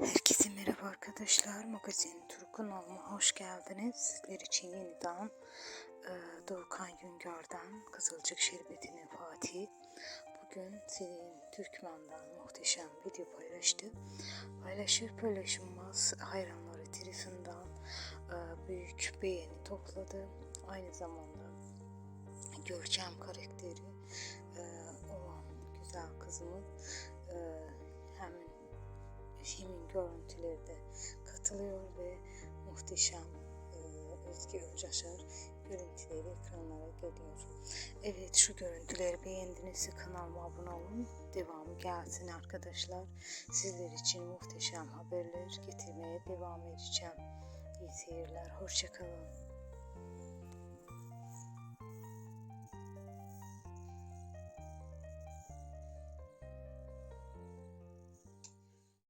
Herkese merhaba arkadaşlar. Magazin Tur kanalıma hoş geldiniz. Sizler için yeniden e, Doğukan Güngör'den Kızılcık Şerbeti'nin Fatih. Bugün Selin Türkmen'den muhteşem video paylaştı. Paylaşır paylaşılmaz hayranları tarafından e, büyük beğeni topladı. Aynı zamanda Görkem karakteri e, olan güzel kızımın filmin görüntüleri de katılıyor ve muhteşem e, Özge Özyaşar görüntüleri ekranlara geliyor. Evet şu görüntüleri beğendinizse kanalıma abone olun. Devamı gelsin arkadaşlar. Sizler için muhteşem haberler getirmeye devam edeceğim. İyi seyirler. Hoşçakalın.